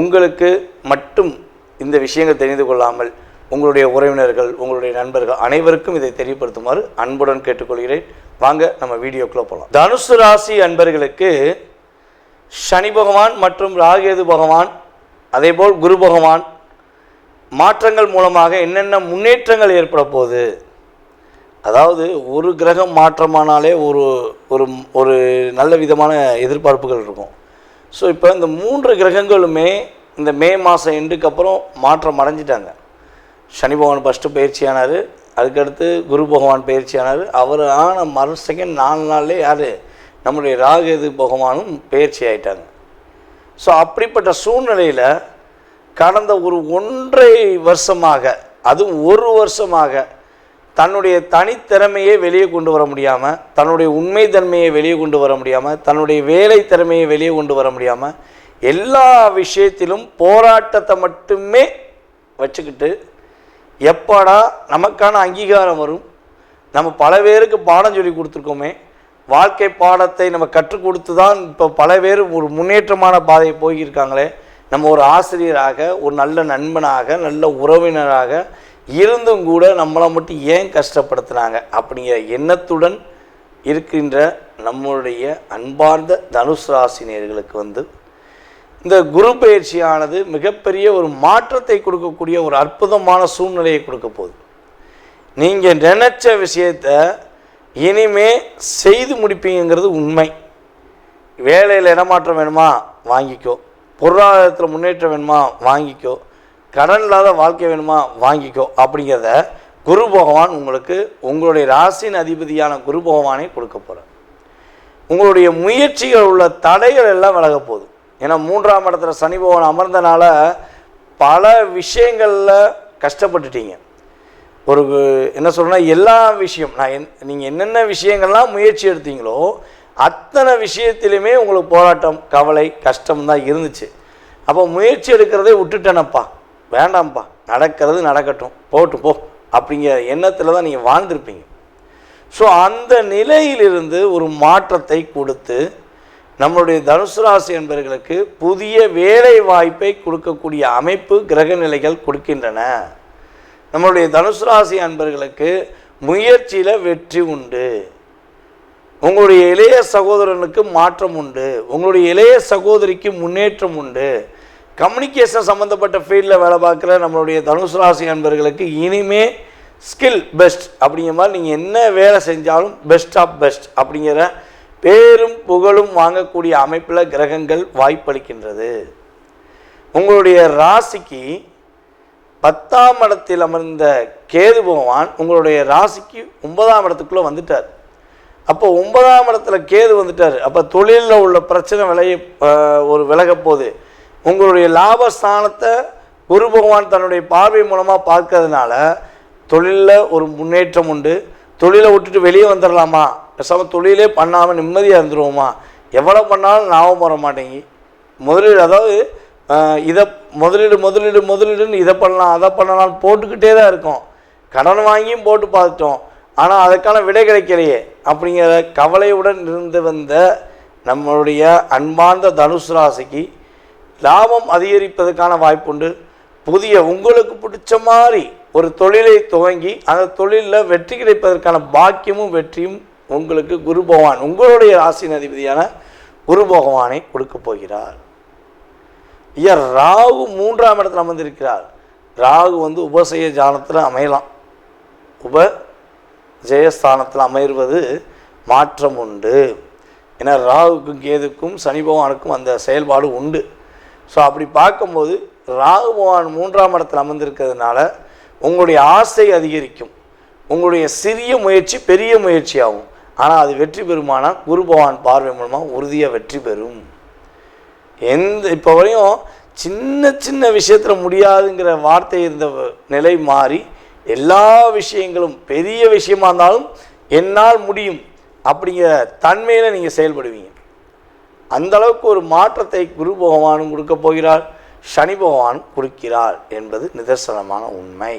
உங்களுக்கு மட்டும் இந்த விஷயங்கள் தெரிந்து கொள்ளாமல் உங்களுடைய உறவினர்கள் உங்களுடைய நண்பர்கள் அனைவருக்கும் இதை தெரியப்படுத்துமாறு அன்புடன் கேட்டுக்கொள்கிறேன். வாங்க நம்ம வீடியோக்குள்ளே போகலாம் தனுசு ராசி அன்பர்களுக்கு சனி பகவான் மற்றும் ராகேது பகவான் அதேபோல் குரு பகவான் மாற்றங்கள் மூலமாக என்னென்ன முன்னேற்றங்கள் ஏற்பட போகுது? அதாவது ஒரு கிரகம் மாற்றமானாலே ஒரு ஒரு ஒரு நல்ல விதமான எதிர்பார்ப்புகள் இருக்கும். ஸோ இப்போ இந்த மூன்று கிரகங்களுமே இந்த மே மாதம் எண்டுக்கு அப்புறம் மாற்றம் அடைஞ்சிட்டாங்க. சனி பகவான் ஃபஸ்ட்டு பயிற்சியானார் அதுக்கடுத்து குரு பகவான் பயிற்சியானார். அவர் ஆன மறு செகண்ட் நாலு நாள்லே யார்? நம்முடைய ராகேது பகவானும் பயிற்சி ஆயிட்டாங்க. ஸோ அப்படிப்பட்ட சூழ்நிலையில் கடந்த ஒரு ஒன்றை வருஷமாக அதுவும் ஒரு வருஷமாக தன்னுடைய தனித்திறமையை வெளியே கொண்டு வர முடியாமல் தன்னுடைய உண்மை தன்மையை வெளியே கொண்டு வர முடியாமல் தன்னுடைய வேலை திறமையை வெளியே கொண்டு வர முடியாமல் எல்லா விஷயத்திலும் போராட்டத்தை மட்டுமே வச்சுக்கிட்டு எப்படா நமக்கான அங்கீகாரம் வரும்? நம்ம பல பேருக்கு பாடம் சொல்லி கொடுத்துருக்கோமே. வாழ்க்கை பாடத்தை நம்ம கற்றுக் கொடுத்து தான் இப்போ பல பேர் ஒரு முன்னேற்றமான பாதையை போயிருக்காங்களே நம்ம ஒரு ஆசிரியராக ஒரு நல்ல நண்பனாக நல்ல உறவினராக இருந்தும் கூட நம்மளை மட்டும் ஏன் கஷ்டப்படுத்துனாங்க அப்படிங்கிற எண்ணத்துடன் இருக்கின்ற நம்மளுடைய அன்பார்ந்த தனுஷ் ராசினியர்களுக்கு வந்து இந்த குரு பயிற்சியானது மிகப்பெரிய ஒரு மாற்றத்தை கொடுக்கக்கூடிய ஒரு அற்புதமான சூழ்நிலையை கொடுக்க போகுது. நீங்கள் நினச்ச விஷயத்த இனிமே செய்து முடிப்பீங்கிறது உண்மை. வேலையில் இடமாற்றம் வேணுமா? வாங்கிக்கோ. பொருளாதாரத்தில் முன்னேற்றம் வேணுமா? வாங்கிக்கோ. கடன் இல்லாத வாழ்க்கை வேணுமா? வாங்கிக்கோ. அப்படிங்கிறத குரு பகவான் உங்களுக்கு உங்களுடைய ராசியின் அதிபதியான குரு பகவானே கொடுக்க போகிறார் உங்களுடைய முயற்சிகள் உள்ள தடைகள் எல்லாம் விலக போகுது. ஏன்னா மூன்றாம் இடத்துல சனி பகவான் அமர்ந்தனால பல விஷயங்களில் கஷ்டப்பட்டுட்டீங்க. ஒரு என்ன சொல்கிறேன்னா எல்லா விஷயம் நான் என் நீங்கள் என்னென்ன விஷயங்கள்லாம் முயற்சி எடுத்தீங்களோ அத்தனை விஷயத்திலுமே உங்களுக்கு போராட்டம் கவலை கஷ்டம் தான் இருந்துச்சு. அப்போ முயற்சி எடுக்கிறதே விட்டுட்டேனப்பா. வேண்டாம்ப்பா நடக்கிறது நடக்கட்டும் போட்டு போ அப்படிங்கிற எண்ணத்தில் தான் நீங்கள் வாழ்ந்திருப்பீங்க. ஸோ அந்த நிலையிலிருந்து ஒரு மாற்றத்தை கொடுத்து நம்மளுடைய தனுசு ராசி என்பவர்களுக்கு புதிய வேலை வாய்ப்பை கொடுக்கக்கூடிய அமைப்பு கிரக நிலைகள் கொடுக்கின்றன. நம்மளுடைய தனுசு ராசி அன்பர்களுக்கு முயற்சியில் வெற்றி உண்டு. உங்களுடைய இளைய சகோதரனுக்கு மாற்றம் உண்டு. உங்களுடைய இளைய சகோதரிக்கு முன்னேற்றம் உண்டு. கம்யூனிகேஷன் சம்மந்தப்பட்ட ஃபீல்டில் வேலை பார்க்குற நம்மளுடைய தனுசு ராசி அன்பர்களுக்கு இனிமே ஸ்கில் பெஸ்ட் அப்படிங்கிற மாதிரி நீங்கள் என்ன வேலை செஞ்சாலும் பெஸ்ட் ஆஃப் பெஸ்ட் அப்படிங்கிற பேரும் புகழும் வாங்கக்கூடிய அமைப்பில் கிரகங்கள் வாய்ப்பளிக்கின்றது. உங்களுடைய ராசிக்கு பத்தாம் இடத்தில் அமர்ந்த கேது பகவான் உங்களுடைய ராசிக்கு ஒன்பதாம் இடத்துக்குள்ளே வந்துட்டார். அப்போ ஒன்பதாம் இடத்துல கேது வந்துட்டார். அப்போ தொழிலில் உள்ள பிரச்சனை விளைய ஒரு விலகப்போகுது உங்களுடைய லாபஸ்தானத்தை குரு பகவான் தன்னுடைய பார்வை மூலமாக பார்க்கறதுனால தொழிலில் ஒரு முன்னேற்றம் உண்டு. தொழிலை விட்டுட்டு வெளியே வந்துடலாமா பேசாமல் தொழிலே பண்ணாமல் நிம்மதியாக இருந்துருவோமா? எவ்வளோ பண்ணாலும் லாபம் வர மாட்டேங்கி. முதலீடு அதாவது இதை முதலீடு முதலீடு முதலீடுன்னு இதை பண்ணலாம் அதை பண்ணலாம் போட்டுக்கிட்டே தான் இருக்கும். கடன் வாங்கியும் போட்டு பார்த்துட்டோம். ஆனால் அதுக்கான விடை கிடைக்கலையே. அப்படிங்கிற கவலையுடன் இருந்து வந்த நம்மளுடைய அன்பார்ந்த தனுசு ராசிக்கு லாபம் அதிகரிப்பதற்கான வாய்ப்புண்டு. புதிய உங்களுக்கு பிடிச்ச மாதிரி ஒரு தொழிலை துவங்கி அந்த தொழிலில் வெற்றி கிடைப்பதற்கான பாக்கியமும் வெற்றியும் உங்களுக்கு குரு பகவான் உங்களுடைய ராசியின் அதிபதியான குரு பகவானை கொடுக்க போகிறார். ஐயா ராகு மூன்றாம் இடத்துல அமர்ந்திருக்கிறார். ராகு வந்து உபசய ஜானத்தில் அமையலாம். உப ஜெயஸ்தானத்தில் அமைவது மாற்றம் உண்டு ஏன்னா ராகுக்கும் கேதுக்கும் சனி பகவானுக்கும் அந்த செயல்பாடு உண்டு. ஸோ அப்படி பார்க்கும்போது ராகு பகவான் மூன்றாம் இடத்தில் அமர்ந்திருக்கிறதுனால உங்களுடைய ஆசை அதிகரிக்கும். உங்களுடைய சிறிய முயற்சி பெரிய முயற்சி ஆகும் ஆனால் அது வெற்றி பெறுமானா குரு பகவான் பார்வை மூலமாக உறுதியாக வெற்றி பெறும். எந்த இப்போ வரையும் சின்ன சின்ன விஷயத்தில் முடியாதுங்கிற வார்த்தை இருந்த நிலை மாறி எல்லா விஷயங்களும் பெரிய விஷயமா இருந்தாலும் என்னால் முடியும் அப்படிங்கிற தன்மையில் நீங்கள் செயல்படுவீங்க. அந்த அளவுக்கு ஒரு மாற்றத்தை குரு பகவானும் கொடுக்க போகிறார் சனி பகவானும் கொடுக்கிறார் என்பது நிதர்சனமான உண்மை.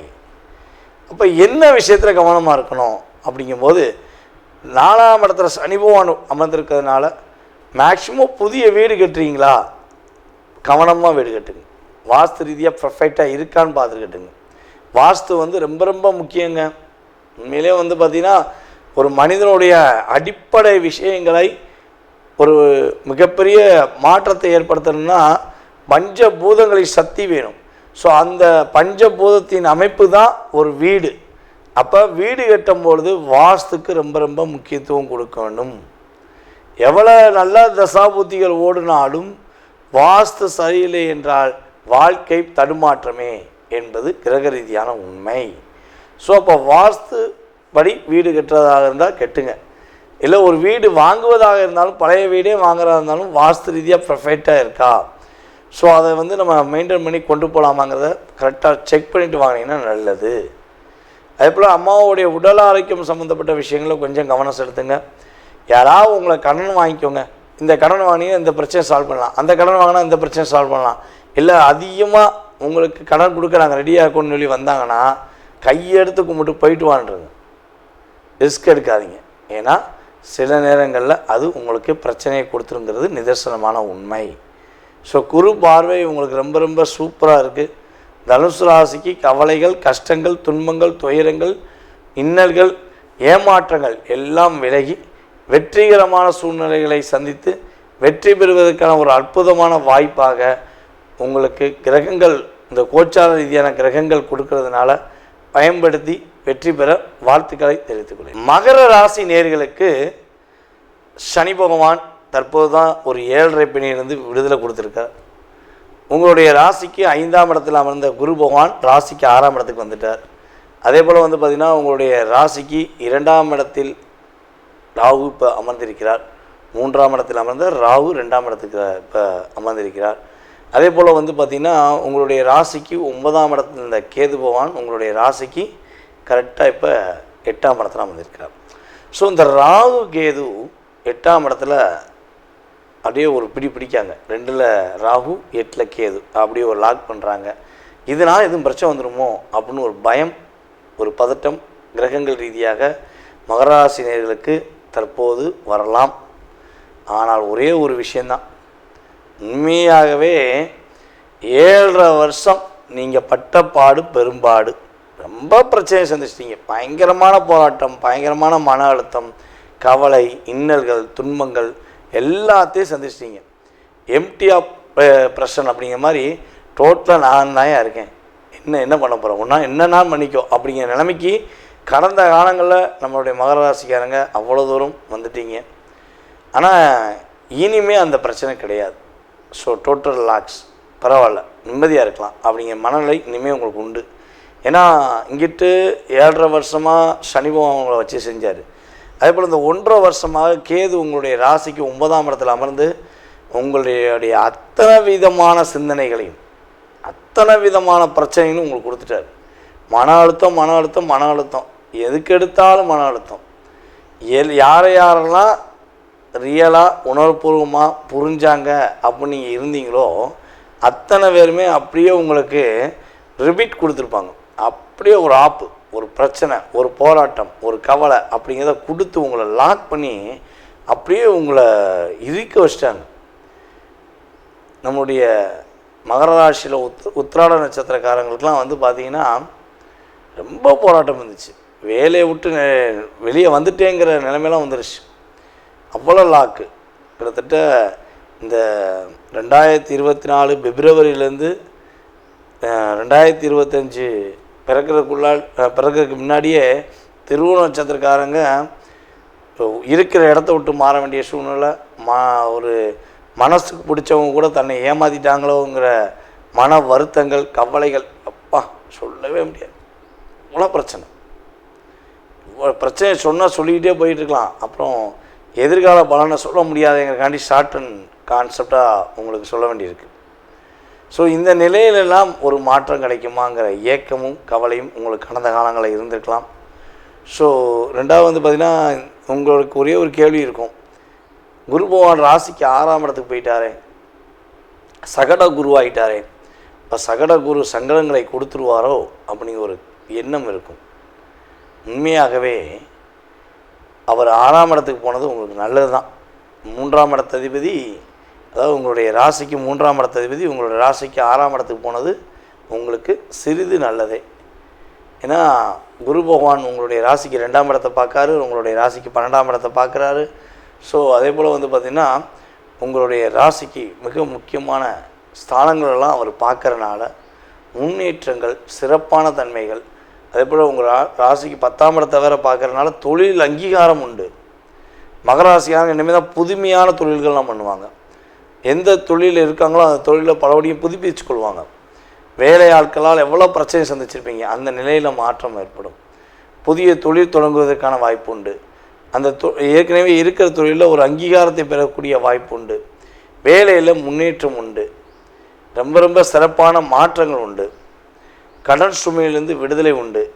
அப்போ என்ன விஷயத்தில் கவனமாக இருக்கணும் அப்படிங்கும்போது நாலாம் இடத்துல சனி பகவான் அமர்ந்திருக்கிறதுனால மேக்சிமம் புதிய வீடு கட்டுறீங்களா? கவனமாக வீடு கட்டுங்க. வாஸ்து ரீதியாக பர்ஃபெக்டாக இருக்கான்னு பார்த்துக்கிட்டுங்க. வாஸ்து வந்து ரொம்ப ரொம்ப முக்கியங்க. உண்மையிலே வந்து பார்த்திங்கன்னா ஒரு மனிதனுடைய அடிப்படை விஷயங்களை ஒரு மிகப்பெரிய மாற்றத்தை ஏற்படுத்தணும்னா பஞ்சபூதங்களின் சக்தி வேணும். ஸோ அந்த பஞ்சபூதத்தின் அமைப்பு தான் ஒரு வீடு. அப்போ வீடு கட்டும் பொழுது வாஸ்துக்கு ரொம்ப ரொம்ப முக்கியத்துவம் கொடுக்க வேண்டும். எவ்வளோ நல்ல தசாபூத்திகள் ஓடினாலும் வாஸ்து சரியில்லை என்றால் வாழ்க்கை தடுமாற்றமே என்பது கிரக ரீதியான உண்மை. ஸோ அப்போ வாஸ்து படி வீடு கட்டுறதாக இருந்தால் கெட்டுங்க. இல்லை ஒரு வீடு வாங்குவதாக இருந்தாலும் பழைய வீடே வாங்குறதா இருந்தாலும் வாஸ்து ரீதியாக பர்ஃபெக்டாக இருக்கா? ஸோ அதை வந்து நம்ம மெயின்டைன் பண்ணி கொண்டு போகலாமாங்கிறத கரெக்டாக செக் பண்ணிவிட்டு வாங்கினீங்கன்னா நல்லது. அதே போல் அம்மாவுடைய உடல் ஆரோக்கியம் சம்மந்தப்பட்ட விஷயங்களை கொஞ்சம் கவனம் செலுத்துங்க. யாராவது உங்களை கடன் வாங்கிக்கோங்க. இந்த கடன் வாங்கினா இந்த பிரச்சனை சால்வ் பண்ணலாம். அந்த கடன் வாங்கினா இந்த பிரச்சனை சால்வ் பண்ணலாம். இல்லை அதிகமாக உங்களுக்கு கடன் கொடுக்க நாங்கள் ரெடியாக இருக்கோம்னு சொல்லி வந்தாங்கன்னா கையெடுத்து கும்பிட்டு போயிட்டு வான்றது. ரிஸ்க் எடுக்காதீங்க. ஏன்னா சில நேரங்களில் அது உங்களுக்கு பிரச்சனையை கொடுத்துருங்கிறது நிதர்சனமான உண்மை. ஸோ குரு பார்வை உங்களுக்கு ரொம்ப ரொம்ப சூப்பராக இருக்குது தனுசு ராசிக்கு கவலைகள் கஷ்டங்கள் துன்பங்கள் துயரங்கள் இன்னல்கள் ஏமாற்றங்கள் எல்லாம் விலகி வெற்றிகரமான சூழ்நிலைகளை சந்தித்து வெற்றி பெறுவதற்கான ஒரு அற்புதமான வாய்ப்பாக உங்களுக்கு கிரகங்கள் இந்த கோச்சார ரீதியான கிரகங்கள் கொடுக்கறதுனால பயன்படுத்தி வெற்றி பெற வாழ்த்துக்களை தெரிவித்துக் கொள்கிறேன். மகர ராசி நேர்களுக்கு சனி பகவான் தற்போது தான் ஒரு ஏழரை பிணியிலிருந்து விடுதலை கொடுத்துருக்கார். உங்களுடைய ராசிக்கு ஐந்தாம் இடத்தில் அமர்ந்த குரு பகவான் ராசிக்கு ஆறாம் இடத்துக்கு வந்துட்டார். அதே போல் வந்து பார்த்திங்கன்னா உங்களுடைய ராசிக்கு இரண்டாம் இடத்தில் ராகு இப்போ அமர்ந்திருக்கிறார். மூன்றாம் இடத்தில் அமர்ந்த ராகு ரெண்டாம் இடத்துக்கு இப்போ அமர்ந்திருக்கிறார். அதே போல் வந்து பார்த்திங்கன்னா உங்களுடைய ராசிக்கு ஒன்பதாம் இடத்துல இருந்த கேது பகவான் உங்களுடைய ராசிக்கு கரெக்டாக இப்போ எட்டாம் இடத்துல அமர்ந்திருக்கிறார் ஸோ இந்த ராகு கேது எட்டாம் இடத்துல அப்படியே ஒரு பிடி பிடிக்காங்க. ரெண்டில் ராகு எட்டில் கேது. அப்படியே ஒரு லாக் பண்ணுறாங்க இதனால் எதுவும் பிரச்சனை வந்துடுமோ அப்படின்னு ஒரு பயம் ஒரு பதட்டம் கிரகங்கள் ரீதியாக மகராசினியர்களுக்கு தற்போது வரலாம். ஆனால் ஒரே ஒரு விஷயந்தான் உண்மையாகவே ஏழரை வருஷம் நீங்கள் பட்டப்பாடு பெரும்பாடு. ரொம்ப பிரச்சனையை சந்திச்சிட்டீங்க. பயங்கரமான போராட்டம் பயங்கரமான மன அழுத்தம் கவலை இன்னல்கள் துன்பங்கள் எல்லாத்தையும் சந்திச்சிட்டீங்க. எம்டி ஆஃப் ப்ரெஷன் அப்படிங்கிற மாதிரி டோட்டலாக நான் தான் இருக்கேன். என்ன என்ன பண்ண போகிறோம் ஒன்றா என்னன்னா பண்ணிக்கோ அப்படிங்கிற நிலைமைக்கு கடந்த காலங்களில் நம்மளுடைய மகர ராசிக்காரங்க அவ்வளோ தூரம் வந்துட்டீங்க. ஆனால் இனிமே அந்த பிரச்சனை கிடையாது. ஸோ டோட்டல் லாக்ஸ் பரவாயில்ல. நிம்மதியாக இருக்கலாம். அப்படிங்கிற மனநிலை இனிமேல் உங்களுக்கு உண்டு. ஏன்னா இங்கிட்டு ஏழரை வருஷமாக சனி அவங்கள வச்சு செஞ்சார். அதே போல் இந்த ஒன்றரை வருஷமாக கேது உங்களுடைய ராசிக்கு ஒன்பதாம் இடத்துல அமர்ந்து உங்களுடைய அத்தனை விதமான சிந்தனைகளையும் அத்தனை விதமான பிரச்சனைகளும் உங்களுக்கு கொடுத்துட்டாரு. மன அழுத்தம் மன அழுத்தம் மன அழுத்தம். எதுக்கு எடுத்தாலும் மன அழுத்தம். எல் யாரை யாரெல்லாம் ரியலாக உணர்வுபூர்வமாக புரிஞ்சாங்க அப்படின்னு நீங்கள் இருந்தீங்களோ அத்தனை பேருமே அப்படியே உங்களுக்கு ரிபீட் கொடுத்துருப்பாங்க. அப்படியே ஒரு ஆப்பு ஒரு பிரச்சனை ஒரு போராட்டம் ஒரு கவலை அப்படிங்கிறத கொடுத்து உங்களை லாக் பண்ணி அப்படியே உங்களை இறுக்க வச்சிட்டாங்க. நம்முடைய மகர ராசியில் உத் உத்திராட நட்சத்திரக்காரங்களுக்கெலாம் வந்து பார்த்தீங்கன்னா ரொம்ப போராட்டம் இருந்துச்சு. வேலையை விட்டு வெளியே வந்துட்டேங்கிற நிலைமையெல்லாம் வந்துருச்சு. அவ்வளோ லாக்கு கிட்டத்தட்ட இந்த ரெண்டாயிரத்தி இருபத்தி நாலு பிப்ரவரியிலேருந்து ரெண்டாயிரத்தி இருபத்தஞ்சி பிறக்கிறதுக்குள்ளால் பிறக்கிறதுக்கு முன்னாடியே திருவோண நட்சத்திரக்காரங்க இருக்கிற இடத்த விட்டு மாற வேண்டிய சூழ்நிலை மா ஒரு மனசுக்கு பிடிச்சவங்க கூட தன்னை ஏமாத்திட்டாங்களோங்கிற மன வருத்தங்கள் கவலைகள் அப்பா சொல்லவே முடியாது. இவ்வளோ பிரச்சனை. பிரச்சனையை சொன்னால் சொல்லிக்கிட்டே போயிட்டுருக்கலாம் அப்புறம் எதிர்கால பலனை சொல்ல முடியாதுங்கிறக்காண்டி ஷார்ட் அண்ட் கான்செப்டாக உங்களுக்கு சொல்ல வேண்டியிருக்கு. ஸோ இந்த நிலையிலெல்லாம் ஒரு மாற்றம் கிடைக்குமாங்கிற ஏக்கமும் கவலையும் உங்களுக்கு கடந்த காலங்களில் இருந்திருக்கலாம். ஸோ ரெண்டாவது வந்து பார்த்திங்கன்னா உங்களுக்கு ஒரே ஒரு கேள்வி இருக்கும். குரு பகவான் ராசிக்கு ஆறாம் இடத்துக்கு போயிட்டாரே. சகட குருவாயிட்டாரே இப்போ சகட குரு சங்கடங்களை கொடுத்துருவாரோ அப்படிங்கிற ஒரு எண்ணம் இருக்கும். உண்மையாகவே அவர் ஆறாம் இடத்துக்கு போனது உங்களுக்கு நல்லது தான் மூன்றாம் இடத்ததிபதி அதாவது உங்களுடைய ராசிக்கு மூன்றாம் இடத்ததிபதி உங்களுடைய ராசிக்கு ஆறாம் இடத்துக்கு போனது உங்களுக்கு சிறிது நல்லதே. ஏன்னா குரு பகவான் உங்களுடைய ராசிக்கு ரெண்டாம் இடத்தை பார்க்காரு உங்களுடைய ராசிக்கு பன்னெண்டாம் இடத்தை பார்க்குறாரு. ஸோ அதே போல் வந்து பார்த்திங்கன்னா உங்களுடைய ராசிக்கு மிக முக்கியமான ஸ்தானங்களெல்லாம் அவர் பார்க்குறனால முன்னேற்றங்கள் சிறப்பான தன்மைகள் அதே போல் உங்கள் ரா ராசிக்கு பத்தாம் இடத்தை வேற பார்க்கறனால தொழில் அங்கீகாரம் உண்டு. மகராசிக்காரங்க இனிமேல் தான் புதுமையான தொழில்கள்லாம் பண்ணுவாங்க. எந்த தொழிலில் இருக்காங்களோ அந்த தொழிலை பலபடியும் புதுப்பிச்சு கொள்வாங்க வேலை ஆட்களால் எவ்வளோ பிரச்சனை சந்திச்சிருப்பீங்க அந்த நிலையில் மாற்றம் ஏற்படும். புதிய தொழில் தொடங்குவதற்கான வாய்ப்பு உண்டு. அந்த தொ ஏற்கனவே இருக்கிற தொழிலில் ஒரு அங்கீகாரத்தை பெறக்கூடிய வாய்ப்பு உண்டு. வேலையில் முன்னேற்றம் உண்டு. ரொம்ப ரொம்ப சிறப்பான மாற்றங்கள் உண்டு. கடன் சுமையிலிருந்து விடுதலை உண்டு.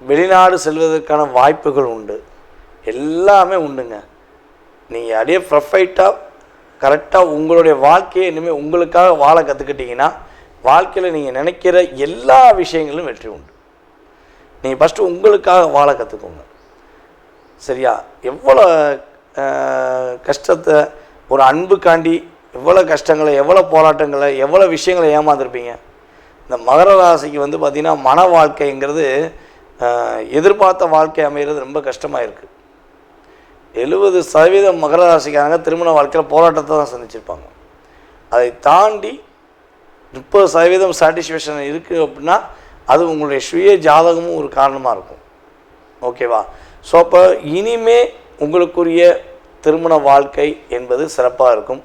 வெளிநாடு செல்வதற்கான வாய்ப்புகள் உண்டு. எல்லாமே உண்டுங்க. நீங்கள் அப்படியே ப்ரொஃபைட்டாக கரெக்டாக உங்களுடைய வாழ்க்கையை இனிமேல் உங்களுக்காக வாழ கற்றுக்கிட்டீங்கன்னா வாழ்க்கையில் நீங்கள் நினைக்கிற எல்லா விஷயங்களும் வெற்றி உண்டு. நீங்கள் ஃபஸ்ட்டு உங்களுக்காக வாழ கற்றுக்கோங்க சரியா? எவ்வளோ கஷ்டத்தை ஒரு அன்புக்காண்டி எவ்வளோ கஷ்டங்களை எவ்வளோ போராட்டங்களை எவ்வளோ விஷயங்களை ஏமாந்துருப்பீங்க இந்த மகர ராசிக்கு வந்து பார்த்திங்கன்னா மன வாழ்க்கைங்கிறது எதிர்பார்த்த வாழ்க்கை அமைகிறது ரொம்ப கஷ்டமாக இருக்குது எழுபது சதவீதம் மகர ராசிக்காரங்க திருமண வாழ்க்கையில் போராட்டத்தை தான் சந்திச்சிருப்பாங்க. அதை தாண்டி முப்பது சதவீதம் சாட்டிஸ்ஃபேக்ஷன் இருக்குது அப்படின்னா அது உங்களுடைய சுய ஜாதகமும் ஒரு காரணமாக இருக்கும். ஓகேவா ஸோ அப்போ இனிமே உங்களுக்குரிய திருமண வாழ்க்கை என்பது சிறப்பாக இருக்கும்.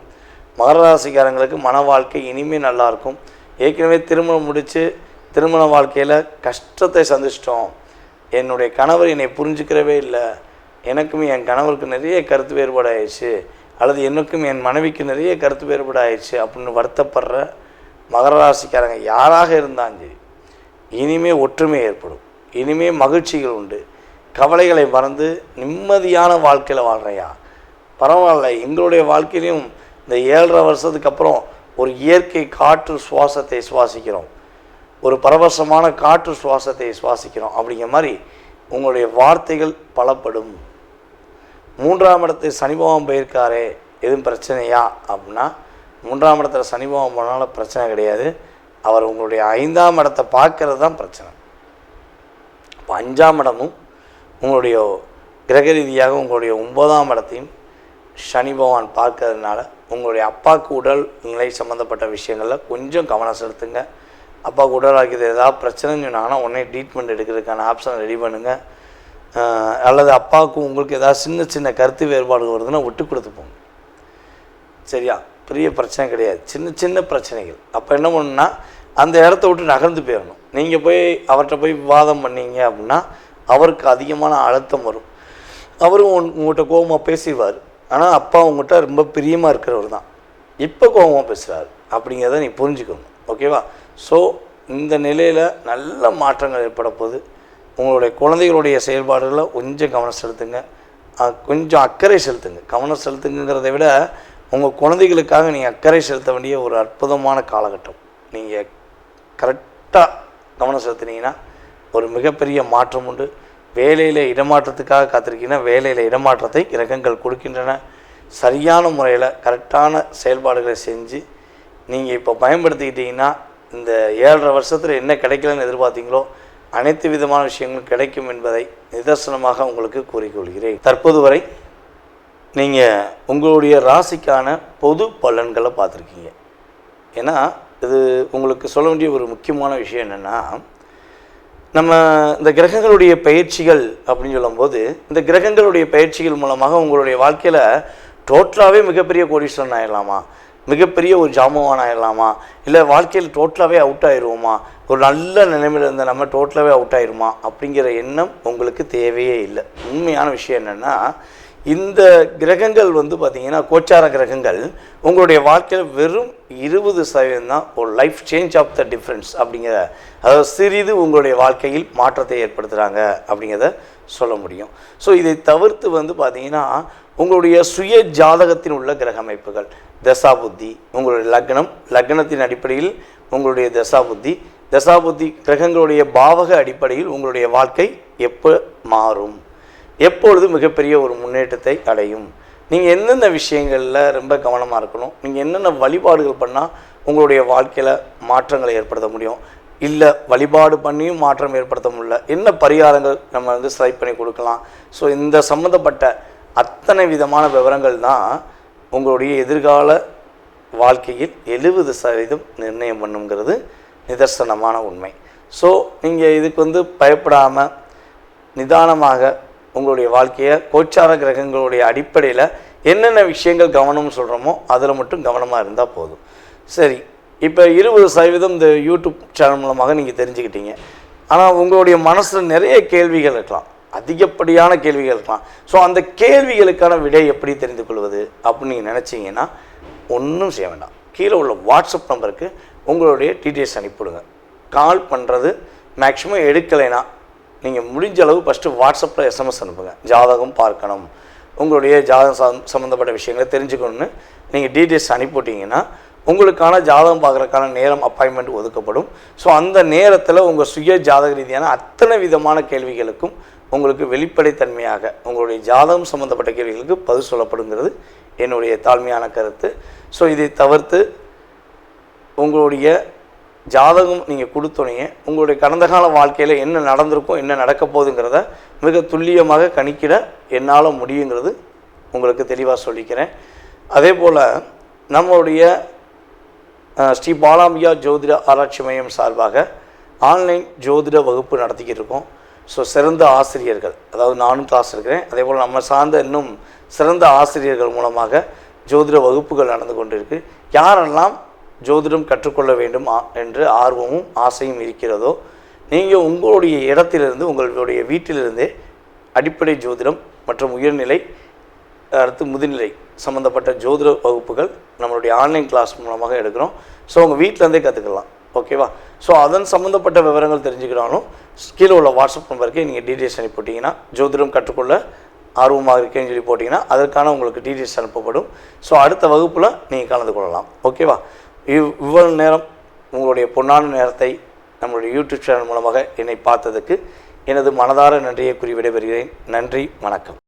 மகர ராசிக்காரங்களுக்கு மன வாழ்க்கை இனிமே நல்லா இருக்கும். ஏற்கனவே திருமணம் முடித்து திருமண வாழ்க்கையில் கஷ்டத்தை சந்திச்சிட்டோம். என்னுடைய கணவர் என்னை புரிஞ்சுக்கிறவே இல்லை. எனக்கும் என் கணவருக்கு நிறைய கருத்து வேறுபாடு ஆயிடுச்சு அல்லது எனக்கும் என் மனைவிக்கு நிறைய கருத்து வேறுபாடு ஆயிடுச்சு அப்படின்னு வருத்தப்படுற மகர ராசிக்காரங்க யாராக இருந்தாலும் சரி இனிமே ஒற்றுமை ஏற்படும் இனிமே மகிழ்ச்சிகள் உண்டு. கவலைகளை மறந்து நிம்மதியான வாழ்க்கையில் வாழ்கிறையா பரவாயில்ல எங்களுடைய வாழ்க்கையிலையும் இந்த ஏழரை வருஷத்துக்கு அப்புறம் ஒரு இயற்கை காற்று சுவாசத்தை சுவாசிக்கிறோம் ஒரு பரவசமான காற்று சுவாசத்தை சுவாசிக்கிறோம் அப்படிங்கிற மாதிரி உங்களுடைய வார்த்தைகள் பலப்படும். மூன்றாம் இடத்தை சனிபவம் போயிருக்காரே எதுவும் பிரச்சனையா? அப்படின்னா மூன்றாம் இடத்துல சனிபவம் போனால பிரச்சனை கிடையாது. அவர் உங்களுடைய ஐந்தாம் இடத்தை பார்க்கறது தான் பிரச்சனை. இப்போ அஞ்சாம் இடமும் உங்களுடைய கிரக ரீதியாக உங்களுடைய ஒன்பதாம் இடத்தையும் சனி பகவான் பார்க்கறதுனால உங்களுடைய அப்பாவுக்கு உடல் நிலை சம்மந்தப்பட்ட விஷயங்களில் கொஞ்சம் கவனம் செலுத்துங்க. அப்பாவுக்கு உடல் ஆக்கியது ஏதாவது பிரச்சனைன்னு சொன்னாங்கன்னா உடனே ட்ரீட்மெண்ட் எடுக்கிறதுக்கான ஆப்ஷன் ரெடி பண்ணுங்கள் அல்லது அப்பாவுக்கும் உங்களுக்கு ஏதாவது சின்ன சின்ன கருத்து வேறுபாடு வருதுன்னா விட்டு கொடுத்து போங்க. சரியா? பெரிய பிரச்சனை கிடையாது. சின்ன சின்ன பிரச்சனைகள். அப்போ என்ன பண்ணுன்னா அந்த இடத்த விட்டு நகர்ந்து போயிடணும். நீங்கள் போய் அவர்கிட்ட போய் விவாதம் பண்ணீங்க அப்படின்னா அவருக்கு அதிகமான அழுத்தம் வரும். அவரும் உன்- உங்கள்கிட்ட கோபமாக பேசிடுவார். ஆனால் அப்பா உங்கள்கிட்ட ரொம்ப பிரியமாக இருக்கிறவர் தான் இப்போ கோபமாக பேசுகிறாரு அப்படிங்கிறத நீ புரிஞ்சுக்கணும். ஓகேவா? ஸோ இந்த நிலையில் நல்ல மாற்றங்கள் ஏற்பட போகுது. உங்களுடைய குழந்தைகளுடைய செயல்பாடுகளில் கொஞ்சம் கவனம் செலுத்துங்க. கொஞ்சம் அக்கறை செலுத்துங்க. கவனம் செலுத்துங்கிறத விட உங்கள் குழந்தைகளுக்காக நீங்கள் அக்கறை செலுத்த வேண்டிய ஒரு அற்புதமான காலகட்டம். நீங்கள் கரெக்டாக கவனம் செலுத்தினீங்கன்னா ஒரு மிகப்பெரிய மாற்றம் உண்டு. வேலையில் இடமாற்றத்துக்காக காத்திருக்கீங்கன்னா வேலையில் இடமாற்றத்தை கிரகங்கள் கொடுக்கின்றன. சரியான முறையில் கரெக்டான செயல்பாடுகளை செஞ்சு நீங்கள் இப்போ பயன்படுத்திக்கிட்டிங்கன்னா இந்த ஏழரை வருஷத்தில் என்ன கிடைக்கலன்னு எதிர்பார்த்தீங்களோ அனைத்து விதமான விஷயங்களும் கிடைக்கும் என்பதை நிதர்சனமாக உங்களுக்கு கூறிக்கொள்கிறேன். தற்போது வரை நீங்கள் உங்களுடைய ராசிக்கான பொது பலன்களை பார்த்துருக்கீங்க. ஏன்னா இது உங்களுக்கு சொல்ல வேண்டிய ஒரு முக்கியமான விஷயம் என்னென்னா நம்ம இந்த கிரகங்களுடைய பயிற்சிகள் அப்படின்னு சொல்லும்போது இந்த கிரகங்களுடைய பயிற்சிகள் மூலமாக உங்களுடைய வாழ்க்கையில் டோட்டலாகவே மிகப்பெரிய கோடீஸ்வரன் ஆயிடலாமா மிகப்பெரிய ஒரு ஜாமவான் ஆயிடலாமா இல்லை வாழ்க்கையில் டோட்டலாகவே அவுட் ஆயிடுவோமா ஒரு நல்ல நிலைமையில் இருந்த நம்ம டோட்டலாகவே அவுட் ஆயிடுமா அப்படிங்கிற எண்ணம் உங்களுக்கு தேவையே இல்லை. உண்மையான விஷயம் என்னென்னா இந்த கிரகங்கள் வந்து பார்த்திங்கன்னா கோச்சார கிரகங்கள் உங்களுடைய வாழ்க்கையில் வெறும் இருபது சதவீதம் தான் ஒரு life change of the difference அப்படிங்கிற அதாவது சிறிது உங்களுடைய வாழ்க்கையில் மாற்றத்தை ஏற்படுத்துகிறாங்க அப்படிங்கிறத சொல்ல முடியும். ஸோ இதை தவிர்த்து வந்து பார்த்திங்கன்னா உங்களுடைய சுய ஜாதகத்தில் உள்ள கிரக அமைப்புகள் தசாபுத்தி உங்களுடைய லக்னம் லக்னத்தின் அடிப்படையில் உங்களுடைய தசாபுத்தி. தசாபுத்தி கிரகங்களுடைய பாவக அடிப்படையில் உங்களுடைய வாழ்க்கை எப்போ மாறும்? எப்பொழுது மிகப்பெரிய ஒரு முன்னேற்றத்தை அடையும்? நீங்கள் எந்தெந்த விஷயங்களில் ரொம்ப கவனமாக இருக்கணும்? நீங்கள் என்னென்ன வழிபாடுகள் பண்ணால் உங்களுடைய வாழ்க்கையில் மாற்றங்களை ஏற்படுத்த முடியும்? இல்லை வழிபாடு பண்ணியும் மாற்றம் ஏற்படுத்த முடியல? என்ன பரிகாரங்கள் நம்ம வந்து செலக்ட் பண்ணி கொடுக்கலாம்? ஸோ இந்த சம்மந்தப்பட்ட அத்தனை விதமான விவரங்கள் தான் உங்களுடைய எதிர்கால வாழ்க்கையில் எழுபது சதவீதம் நிர்ணயம் பண்ணுங்கிறது நிதர்சனமான உண்மை. ஸோ நீங்கள் இதுக்கு வந்து பயப்படாமல் நிதானமாக உங்களுடைய வாழ்க்கையை கோச்சார கிரகங்களுடைய அடிப்படையில் என்னென்ன விஷயங்கள் கவனம்னு சொல்கிறோமோ அதில் மட்டும் கவனமாக இருந்தால் போதும். சரி இப்போ இருபது சதவீதம் இந்த யூடியூப் சேனல் மூலமாக நீங்கள் தெரிஞ்சுக்கிட்டீங்க. ஆனால் உங்களுடைய மனசில் நிறைய கேள்விகள் இருக்கலாம். அதிகப்படியான கேள்விகள் இருக்கலாம் ஸோ அந்த கேள்விகளுக்கான விடை எப்படி தெரிந்து கொள்வது அப்படின்னு நீங்கள் நினச்சிங்கன்னா ஒன்றும் செய்ய வேண்டாம். கீழே உள்ள வாட்ஸ்அப் நம்பருக்கு உங்களுடைய டீட்டெயில்ஸ் அனுப்பிவிடுங்க கால் பண்ணுறது மேக்ஸிமம் எடுக்கலைன்னா நீங்கள் முடிஞ்ச அளவு ஃபஸ்ட்டு வாட்ஸ்அப்பில் எஸ்எம்எஸ் அனுப்புங்க. ஜாதகம் பார்க்கணும். உங்களுடைய ஜாதகம் சம்மந்தப்பட்ட விஷயங்களை தெரிஞ்சுக்கணுன்னு நீங்கள் டீட்டெயில்ஸ் அனுப்பிவிட்டீங்கன்னா உங்களுக்கான ஜாதகம் பார்க்குறதுக்கான நேரம் அப்பாயின்மெண்ட் ஒதுக்கப்படும். ஸோ அந்த நேரத்தில் உங்கள் சுய ஜாதக ரீதியான அத்தனை விதமான கேள்விகளுக்கும் உங்களுக்கு வெளிப்படைத்தன்மையாக உங்களுடைய ஜாதகம் சம்மந்தப்பட்ட கேள்விகளுக்கு பதில் சொல்லப்படுங்கிறது என்னுடைய தாழ்மையான கருத்து. ஸோ இதை தவிர்த்து உங்களுடைய ஜாதகம் நீங்கள் கொடுத்தோன்னே உங்களுடைய கடந்த கால வாழ்க்கையில் என்ன நடந்திருக்கும் என்ன நடக்க போகுதுங்கிறத மிக துல்லியமாக கணிக்கிட என்னால் முடியுங்கிறது உங்களுக்கு தெளிவாக சொல்லிக்கிறேன். அதே போல் நம்மளுடைய ஸ்ரீ பாலாம்பியா ஜோதிட ஆராய்ச்சி மையம் சார்பாக ஆன்லைன் ஜோதிட வகுப்பு நடத்திக்கிட்டு இருக்கோம். ஸோ சிறந்த ஆசிரியர்கள். அதாவது நானும் கிளாஸ் இருக்கிறேன் அதே போல் நம்ம சார்ந்த இன்னும் சிறந்த ஆசிரியர்கள் மூலமாக ஜோதிட வகுப்புகள் நடந்து கொண்டிருக்கு. யாரெல்லாம் ஜோதிடம் கற்றுக்கொள்ள வேண்டும் என்று ஆர்வமும் ஆசையும் இருக்கிறதோ நீங்கள் உங்களுடைய இடத்திலிருந்து உங்களுடைய வீட்டிலிருந்தே அடிப்படை ஜோதிடம் மற்றும் உயர்நிலை அடுத்து முதுநிலை சம்மந்தப்பட்ட ஜோதிட வகுப்புகள் நம்மளுடைய ஆன்லைன் கிளாஸ் மூலமாக எடுக்கிறோம். ஸோ உங்கள் வீட்டிலேருந்தே கற்றுக்கலாம் ஓகேவா? ஸோ அதன் சம்மந்தப்பட்ட விவரங்கள் தெரிஞ்சுக்கிறாலும் கீழே உள்ள வாட்ஸ்அப் நம்பருக்கு நீங்கள் டீட்டெயில்ஸ் அனுப்பி போட்டிங்கன்னா ஜோதிடம் கற்றுக்கொள்ள ஆர்வமாக இருக்கேன்னு சொல்லி போட்டிங்கன்னா அதற்கான உங்களுக்கு டீட்டெயில்ஸ் அனுப்பப்படும். ஸோ அடுத்த வகுப்பில் நீங்கள் கலந்து கொள்ளலாம். ஓகேவா? இவ் இவ்வளவு நேரம் உங்களுடைய பொன்னான நேரத்தை நம்மளுடைய யூடியூப் சேனல் மூலமாக என்னை பார்த்ததுக்கு எனது மனதார நன்றியை கூறி விடைபெறுகிறேன். நன்றி வணக்கம்.